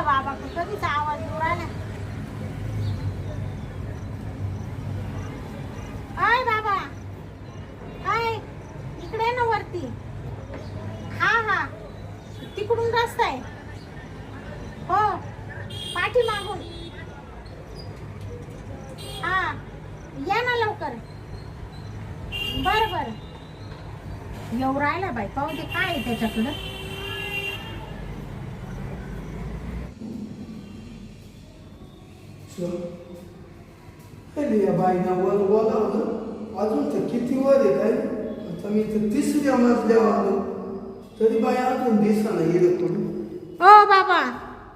या बाबा कधीच आवाज येऊ राहिला आय बाबा आय इकडे ना वरती. हा हा तिकडून रस्ता आहे. हो पाठी मागून. हा या ना लवकर. बर बर. येऊ राहिला बाई पाहू दे काय आहे त्याच्याकडं. या बाईना वर बोलावलं. अजून तर किती वर आहे काय? आता मी तर तिसऱ्या मजल्यावर आलो तरी बाई अजून दिसाना येईल कोणी? ओ बाबा.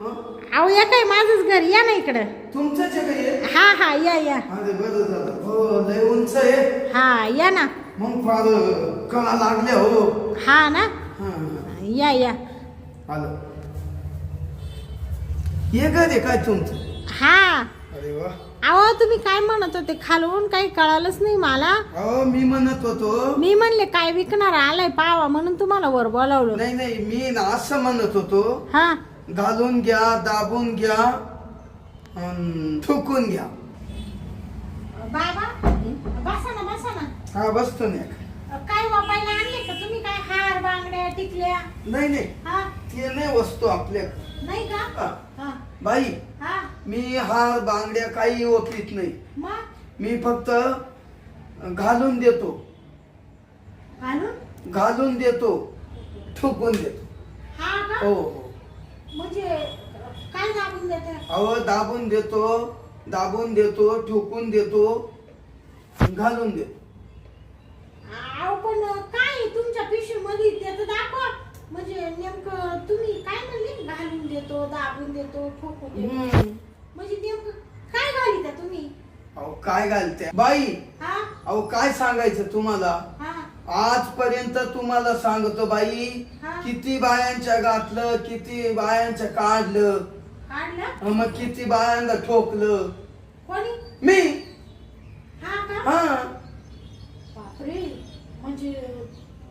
हं? अहो या काय माझंच घर? या ना इकडं. तुमचंच आहे का हे हा हा या या. अरे बरं झालं. हो लय उंच आहे. हा या ना. मग फार कळा लागल्या हो? हा ना. हां हां. या या. आलं. हे घर आहे काय तुमचं? हा. अरे वा. अहो तुम्ही काय म्हणत होते? खालून काही कळालंच नाही मला. अहो मी म्हणत होतो. मी म्हणले काय विकणार आलाय पावा म्हणून तुम्हाला वर बोलावलं. नाही नाही मी ना असं म्हणत होतो. हा. घालून घ्या दाबून घ्या अन ठोकून घ्या. बाबा बसा ना बसा ना. हा बसतो नाही काय वापायला आणले का तुम्ही? काय हार बांगड्या टिकल्या? नाही नाही. हा. ते नाही वस्तू आपल्या नाही का. हा. बाई. हा. मी हार बांगड्या काही ओपीत नाही. मग? मी फक्त घालून देतो. घालून? घालून देतो. ठोकून देतो. हा का? हो हो. म्हणजे काय दाबून देते? अहो दाबून देतो दाबून देतो ठोकून देतो घालून देतो. पण काय तुमच्या पिशवी मध्ये दाखवा. म्हणजे नेमकं तुम्ही काय म्हणले? घालून देतो दाबून देतो ठोकून देतो. हम्म. म्हणजे नेमकं काय घालिता तुम्ही? अहो काय घालते? बाई हा? अहो काय सांगायचं तुम्हाला? हा. आजपर्यंत तुम्हाला सांगतो बाई हा. किती बायांच्या घातलं किती बायांच्या काढलं मग किती बायांना ठोकलं? कोणी? मी? हा का? हा. बापरे म्हणजे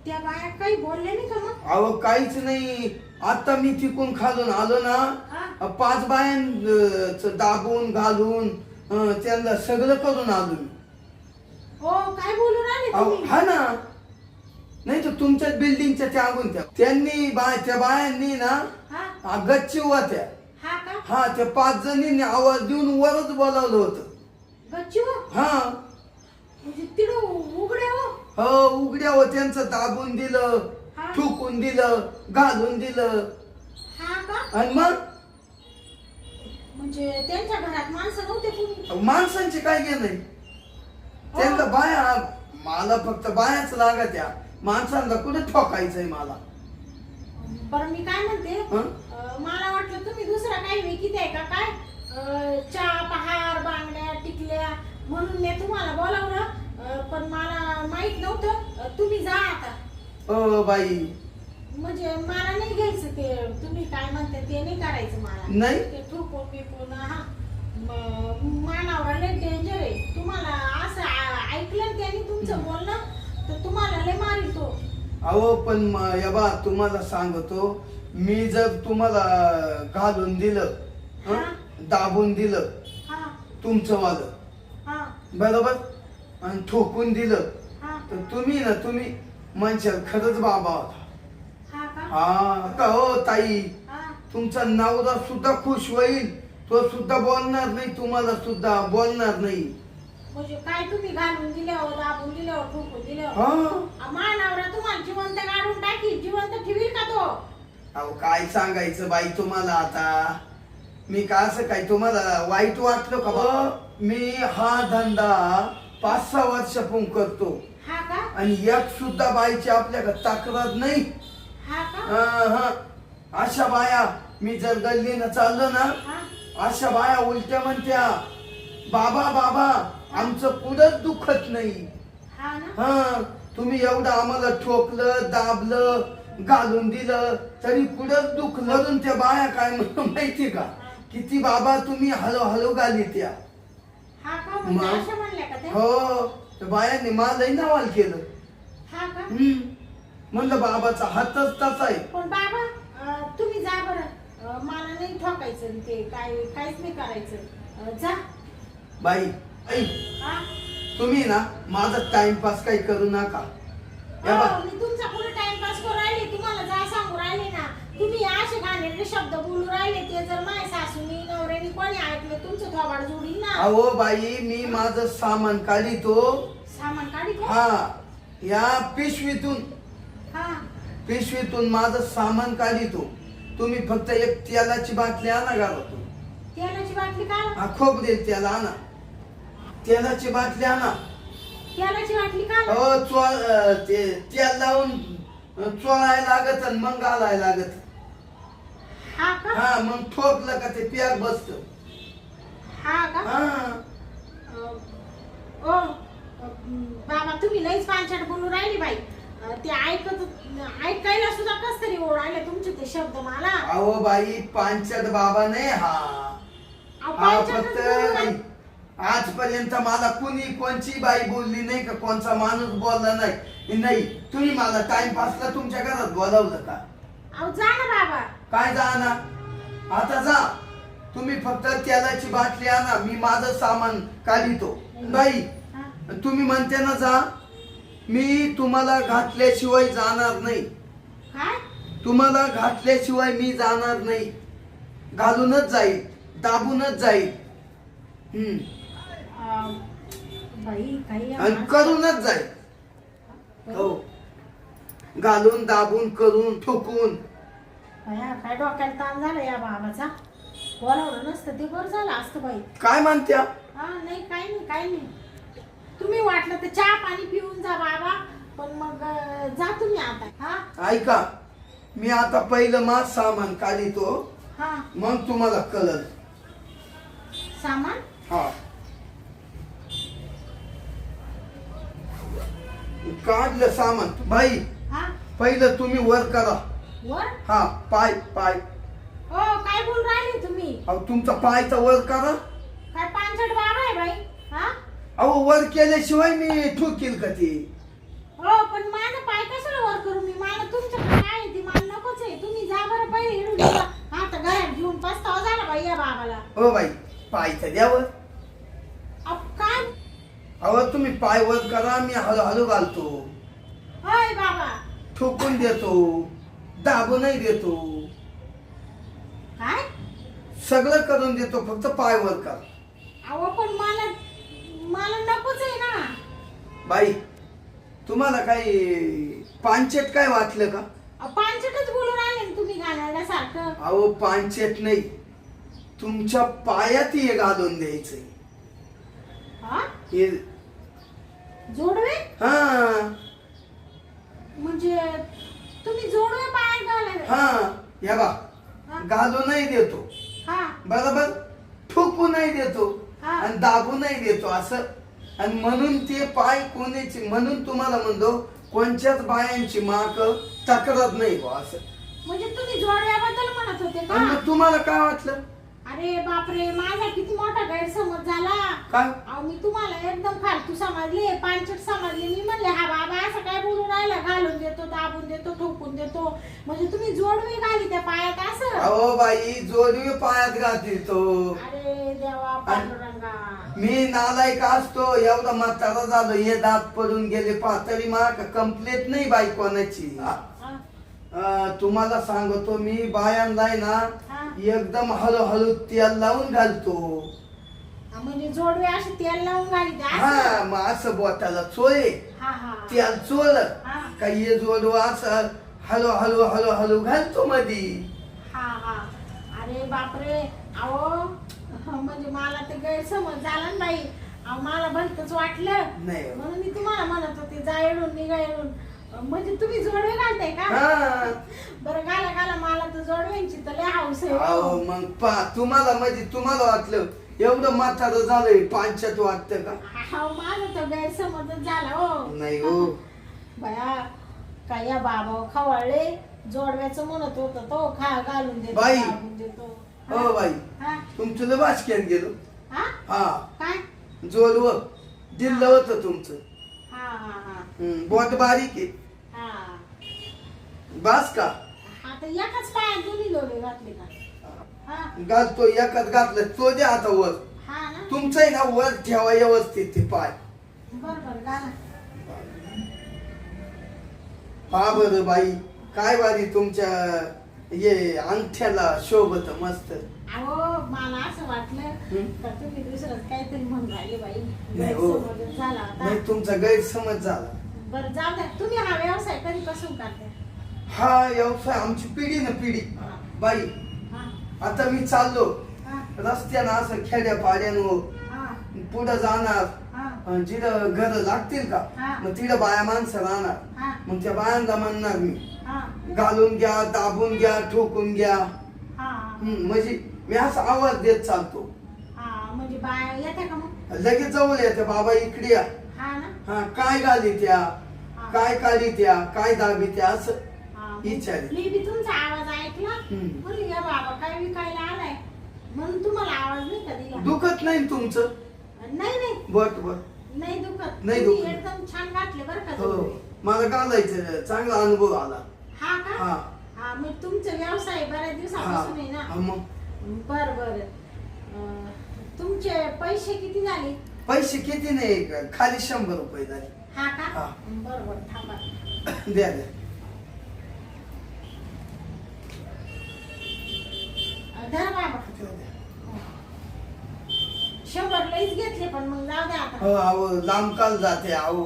त्या बाया काही बोलल्या नाही का मग? अहो काहीच नाही. आता मी तिकून खालून आलो ना पाच बायांच दाबून घालून त्यांना सगळं करून आलो मी. हो काय बोलून हा ना. नाही तर तुमच्याच बिल्डिंगच्या त्या आगून त्या. त्यांनी बाय त्या बायांनी ना आ, गच्ची होत्या हा हा त्या पाच जणींनी आवाज देऊन वरच बोलावलं होतं. गच्ची हो हा. म्हणजे हो उघड्या हो त्यांचं दाबून दिलं. ठुकून दिलं घालून दिलं. हा का? आणि मग? म्हणजे त्यांच्या घरात माणसं नव्हते कोणी माणसांचे काय नाही त्यांना बाया मला फक्त बायाच लागत या माणसांना कुठे ठोकायचंय मला? बरं मी काय म्हणते? हं? अं, मला वाटलं तुम्ही दुसरा काही विकित आहे का? काय? अं, चहा पहार बांगड्या टिकल्या म्हणून मी तुम्हाला बोलावलं. अं, पण मला माहीत नव्हतं. अं, तुम्ही जा आता. अ बाई. म्हणजे मला नाही घ्यायचं ते. तुम्ही काय म्हणते ते नाही करायचं मला. नाही? ते ठोकून बिकून हा. मानावर लय डेंजर आहे. तुम्हाला असं आ- ऐकलं त्यांनी तुमचं बोलणं तर तुम्हाला लय मारिल तो. अहो पण म- या बा तुम्हाला सांगतो मी जर तुम्हाला घालून दिलं? हा. दाबून दिलं हा. तुमचं वालं हा. बरोबर? आणि ठोकून दिलं हा. तर तुम्ही ना तुम्ही म्हणशाल खरंच बाबा. होता हा का? हा हो ताई. हा. तुमचा नवरा सुद्धा खुश होईल. तो सुद्धा बोलणार नाही तुम्हाला सुद्धा बोलणार नाही. म्हणजे काय तुम्ही घालून दिल्यावर दाबून दिल्यावर ठोकून दिल्यावर? हा. मानावर तुम्हाला जिवंत काढून टाकी जिवंत ठेवील का तो? अहो काय सांगायचं बाई तुम्हाला आता? मी का असं काय तुम्हाला वाईट वाटलं का बा? मी हा धंदा पाच सहा वर्षापासून करतो. हा का? आणि एक सुद्धा बाईची आपल्याकडे तक्रार नाही. हा का? हा, हा. अशा बाया मी जर गल्लीनं चाललो ना हा. अशा बाया उलट्या म्हणत्या बाबा बाबा आमचं पुढंच दुखत नाही. हा ना? हा. तुम्ही एवढं आम्हाला ठोकलं दाबलं घालून दिलं तरी पुढंच दुखलं अजून त्या बाया काय म्हणतात माहिती का? किती बाबा तुम्ही हलो हलो घाली त्या हा का? म्हणजे मग? असं म्हणल्या का त्या? हो. त्या बायांनी माझंही नवाल केलं. हा का? हम्म. म्हणलं बाबाचा हातच तसा आहे. पण बाबा अं, तुम्ही जा बरं. अं, मला नाही ठोकायचं आणि ते काय काहीच नाही करायचं. अं, जा. बाई ऐ हा? तुम्ही ना माझा टाइमपास काही करू नका. या बा. हो, मी तुमचा पुढे टाइमपास करू राहिले तुम्हाला जा सांगू राहिले ना. तुम्ही असे घाणेरडे शब्द बोलू राहिले ते जर माझ्या कोणी ऐकलं तुमचं थोबाड जोडील ना. अहो बाई मी माझं सामान काढितो. सामान काढी का हा या पिशवीतून. हा. पिशवीतून माझं सामान काढितो. तुम्ही फक्त एक तेलाची बाटली आणा घालतो तेलाची बाटली काढ हा खोबरेल तेल आणा. तेलाची बाटली आणा. तेलाची बाटली काढ हो चोळ अं, ते तेल लावून अं, चोळायला लागत आणि मग घालायला लागत. हा का? हा मग ठोकलं का ते पियाक बसत. हा का? हा. ओ बाबा तुम्ही लईच पांचट बोलू राहिली बाई. अं, ते ऐकत ऐकायला सुद्धा कस तरी ओढायले तुमचे ते शब्द मला. अहो बाई पांचट बाबा नाही हा. अहो, हा पांचटच फक्त राहिली. आजपर्यंत मला कुणी कोणची बाई बोलली नाही का? कोणचा माणूस बोलला नाही. नाही तुम्ही मला टाइमपासला तुमच्या घरात बोलावलं का? अहो जा ना बाबा. काय जा ना? आता जा. तुम्ही फक्त तेलाची बाटली आणा मी माझं सामान काढितो. बाई? तुम्ही म्हणते ना जा मी तुम्हाला घातल्याशिवाय जाणार नाही. तुम्हाला घातल्याशिवाय मी जाणार नाही. घालूनच जाईल दाबूनच जाईल. हम्म. करूनच जाईल. हो. घालून दाबून करून ठोकून. काय डोक्याला ताण झाला या बाबाचा? बोलावलं नसतं ते बरं झालं असतं बाई. काय म्हणत्या? हा नाही काही नाही काही नाही. तुम्ही वाटलं तर चहा पाणी पिऊन जा बाबा पण मग अं, जा तुम्ही आता हा? ऐका मी आता पहिलं मा सामान काढितो हा. मग तुम्हाला कळल. सामान? हा. काढलं सामान. बाई हा? पहिलं तुम्ही वर करा. वर? हा पाय पाय. हो काय बोल राहिले तुम्ही? अहो तुमचा पायचा वर करा. काय पांचट बाबा आहे बाई हा? अहो वर केल्याशिवाय मी ठोकील का ती? हो पण माझा पाय कशाला वर करू मी? मला तुमच्याकडे काय आहे ती मला नकोच आहे. तुम्ही जा बरं पहिले इकडून जा. आता घरात घेऊन पस्तावा झाला बाई या बाबाला. हो बाई पायचं द्यावर अहो, काय? अहो तुम्ही पाय वर करा मी हळूहळू घालतो. होय बाबा. ठोकून देतो दाबूनही देतो. काय? सगळं करून देतो फक्त पाय वर करा. अहो पण मला मला नकोच आहे ना. बाई तुम्हाला काही पांचेट काय वाटलं का? अहो, पांचटच बोलून ना तुम्ही घालण्यासारखं अहो पांचेट नाही. तुमच्या पायात हे घालून द्यायचंय. हा? हे जोडवे? हा. म्हणजे तुम्ही जोडवे पाय घालावे. हा या बा. घालूनही देतो. बरोबर? ठोकूनही देतो. आणि दाबूनही देतो असं. आणि म्हणून ते पाय कोणाची म्हणून तुम्हाला म्हणतो कोणत्याच बायांची माक तक्रार नाही असं. म्हणजे तुम्ही जोडव्याबद्दल म्हणत होते आणि मग तुम्हाला काय वाटलं? अरे बापरे माझा किती मोठा गैरसमज झाला. काय अहो मी तुम्हाला एकदम फालतू समजले पांचट समजले. मी म्हणले हा बाबा असं काय बोलून राहिला? घालून देतो दाबून देतो ठोकून देतो. म्हणजे तुम्ही जोडवे घाली त्या पायात असं? अहो बाई जोडवी पायात घालतील तो. अरे देवा पांडुरंगा. मी नालायक असतो एवढा म्हातारा झालो हे दात पडून गेले पा तरी मला कंप्लेट नाही बाई कोणाची? हा, अं, तुम्हाला सांगतो मी बायांना ना हा. एकदम हळूहळू तेल लावून घालतो. हा, म्हणजे जोडवे असे तेल लावून घाली ते हा असं मग असं बोटाला चोळे. हा हा. तेल चोळ. हा. का हे जोडू असं हळू हळू हळू हळू घालतो मधी. हा हा. अरे बापरे. अहो म्हणजे मला ते गैरसमज झाला ना बाई. अहो, मला भलतच वाटलं. नाही हो. म्हणून मी तुम्हाला म्हणत होते जायडून निघायडून म्हणजे तुम्ही जोडवे घालताय का? हा. बरं घाला घाला. मला तर जोडव्यांची तर लय हाऊस आहे अहो हो. मग पा तुम्हाला म्हणजे तुम्हाला वाटलं एवढं म्हातारं झालंय पांचट वाटतं का? हा माझा तर गैरसमजच झाला हो. नाही हो. बया काय या बाबा खवळले? जोडव्याचं म्हणत होत तो खा घालून देतो बाई. घालून देतो. हो बाई. हा? तुमचं लय वाचक्यात गेलो हा? हा. काय? जोडव. दिलं होतं तुमचं. हा हा हा. हम्म, बोट बारीक आहे. बास का? आता एकाच पायात दोन्ही लोले घातले का? हा. घालतो घातलं तो द्या आता वर. हा ना. वर ठेवा व्यवस्थित ते पाय. बर बर घाला पहा बरं बाई काय बारी तुमच्या ये अंगठ्याला शोभत मस्त. अहो मला असं वाटलं हं? तर तुम्ही दुसरंच काहीतरी म्हणून राहिले बाई. नाही हो. गैरसमज झाला होता नाही तुमचा गैरसमज झाला. बरं जाऊ द्या. तुम्ही हा व्यवसाय कधीपासून करते हा व्यवसाय आमची पिढी ना पिढी. बाई आता मी चाललो. रस्त्यानं असं खेड्या पाड्यानं हा. पुढं जाणार. जिथं घर लागतील का. मग तिथं बाया माणसं राहणार. मग त्या बायांना म्हणणार मी घालून घ्या दाबून घ्या ठोकून घ्या. म्हणजे मी असा आवाज देत चालतो. हा म्हणजे लगेच जवळ येते बाबा इकडे या. हा हा काय घाली त्या काय काढी त्या काय दाबी त्या असं. विचारेल. मी बी तुमचा आवाज ऐकला. हम्म. म्हणली या बाबा काय विकायला आलाय? म्हणून तुम्हाला आवाज नाही का दिला? दुखत नाही ना तुमचं? नाही नाही. बट बट नाही दुखत. नाही तुम्ही दुखत. एकदम छान घातले बरं का हो. तुम्ही. मला घालायचं चांगला अनुभव आला. हा का? हा. हा मग तुमचा व्यवसाय बऱ्याच दिवसापासून आहे हा, ना मग? बर बर. अं, तुमचे पैसे किती झाले? पैसे किती नाही खाली शंभर रुपये झाले. हा का? हा. बर बर थांबा. द्या द्या. धरा बाबा द्या, द्या. शंभर लईच घेतले पण मग जाऊ द्या आता. हो अहो लांब काल जाते अहो.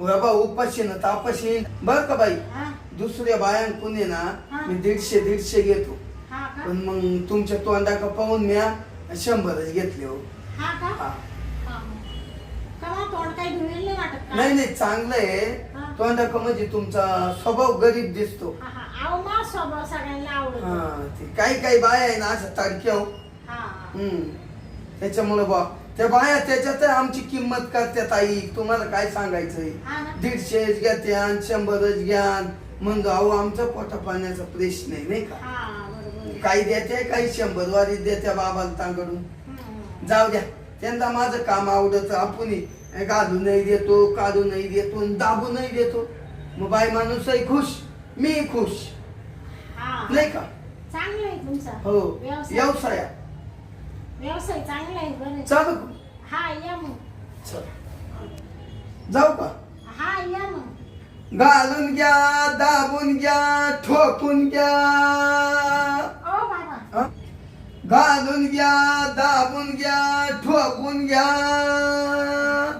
बाबा उपाशी ना तापाशी बर का बाई? हा. दुसऱ्या बायां कोणी ना हा. मी दीडशे दीडशे घेतो. हा का? पण मग तुमच्या तोंडाका पाहून म्या शंभरच घेतले हो. हा का? हा. हा. कवा तोंड काही धुवेल नाही वाटत का? नाही नाही चांगलं आहे. हा. तोंडाका म्हणजे तुमचा स्वभाव गरीब दिसतो. हा हा. अहो मा स्वभाव सगळ्यांना आवडतो. हा ते काही काही बाया आहे ना असं तारख्या हो हा. हम्म. त्याच्यामुळे बा त्या बाया त्याच्यात आमची किंमत करतात आई तुम्हाला काय सांगायचंय? हा ना. दीडशेच घ्या शंभरच घ्या म्हणतो अहो आमचा पोटा पाण्याचा प्रश्न आहे नाही का? हा बरोबर काही देते काही शंभर वारी देत्या बाबाला तांगडून. हम्म. जाऊ द्या. त्यांना माझं काम आवडत. आपण घालू नाही देतो काढू नाही देतो आणि दाबू नाही देतो. मग बाई माणूसही खुश. मी खुश. हा. नाही का? चांगलं आहे तुमचा. हो. व्यवसाय. व्यवसाय. व्यवसाय चांगला आहे बरं चालू हा या मग. चल. जाऊ का? हा या मग. घालून घ्या दाबून घ्या ठोकून घ्या. ओ बाबा. हा? घालून घ्या दाबून घ्या ठोकून घ्या.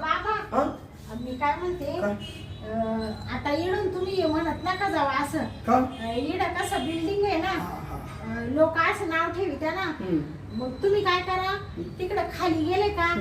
बाबा. हा? मी काय म्हणते? काय? आता इडून तुम्ही म्हणत नका जाऊ असं. का? इड कसं बिल्डिंग आहे ना. लोक असं नाव ठेवित्या ना. मग तुम्ही काय करा? तिकडे खाली गेले का.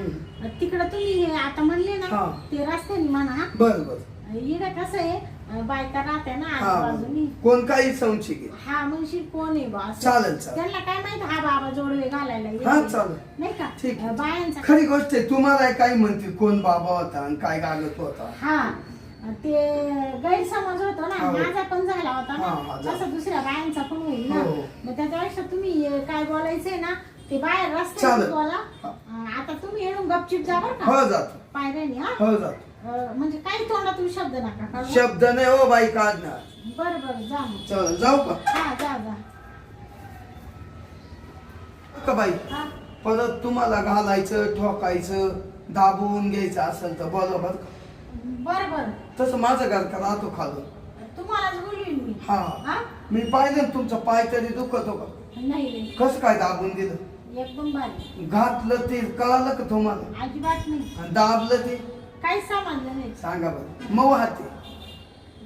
तिकडे तुम्ही हे आता म्हणले ना हा. ते रस्त्याने म्हणा. बर बर. इड कसं आहे? बायका राहत्या ना आजूबाजूनी. कोण काही संशय घे हा म्हणशील कोण आहे बा असं. चालेल चालेल. त्यांना काय माहीत? हा बाबा जोडवे घालायला चालेल. नाही का? ठीक. आहे. अं, बायांचा खरी गोष्ट आहे तुम्हाला काय म्हणते कोण बाबा होता आणि काय गागत होता. हा. ते गैरसमज होतो ना हो. माझा पण झाला होता हा, हा, ना झाला. तसं दुसऱ्या बायांचा पण होईल ना. हो. मग त्याच्यापेक्षा तुम्ही अं, काय बोलायचंय ना ते बाहेर रस्त्याने चालेल. बोला. हा. अं, आता तुम्ही येऊन गपचिप जा बरं का. हो जातो. पायऱ्याने हा. हो जातो. अं, म्हणजे काही तोंडातून शब्द नका काढू. शब्द नाही हो बाई काढणार. बरं बरं जा मग. चल जाऊ का? हा जा जा. का बाई? हा. परत तुम्हाला घालायचं ठोकायचं दाबून घ्यायचं असेल तर बोला बरं का. बरं बरं. तसं माझं घर का राहतो खालून. तुम्हालाच बोलवीन मी. हा. हा? मी पाहिलं ना तुमचा पाय तरी दुखत का नाही नाही. कसं काय दाबून दिलं? एकदम भारी. घातलं ते कळालं का तुम्हाला. अजिबात नाही. आणि दाबलं ते. काहीच समजलं नाही. सांगा बरं. मऊ हाते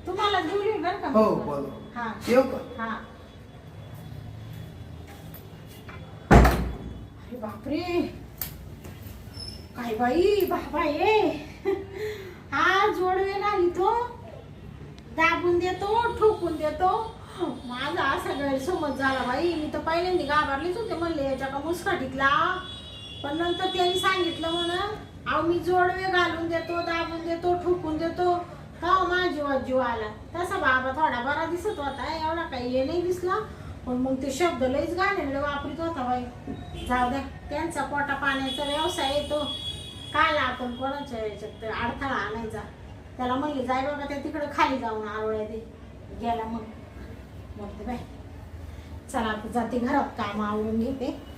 तुम्हालाच बोलवीन बरं का. हो बोल. हा. येऊ का? हा. अरे बापरे. काय बाई बाबा ये हा जोडवे नाही तो दाबून देतो ठोकून देतो. माझा असा गैरसमज झाला बाई. मी तर पहिल्यांदा घाबरलीच होते म्हणले याच्या का मुसका टिकला? पण नंतर त्यांनी सांगितलं म्हणून अहो मी जोडवे घालून देतो दाबून देतो ठोकून देतो. का माझी जीवात जीव आला. तसा बाबा थोडा बरा दिसत होता. एवढा काही हे नाही दिसला. पण मग ते शब्द लईच गाण्याकडे वापरीत होता बाई. जाऊ द्या त्यांचा पोटा पाण्याचा व्यवसाय येतो काय आपण कोणाच्या याच्यात अडथळा आणायचा? त्याला म्हणली जाय बाबा त्या तिकडं खाली जाऊन आरोळ्या दे. गेला मग. म्हणते बाय. चला जाते घरात काम आवडून घेते.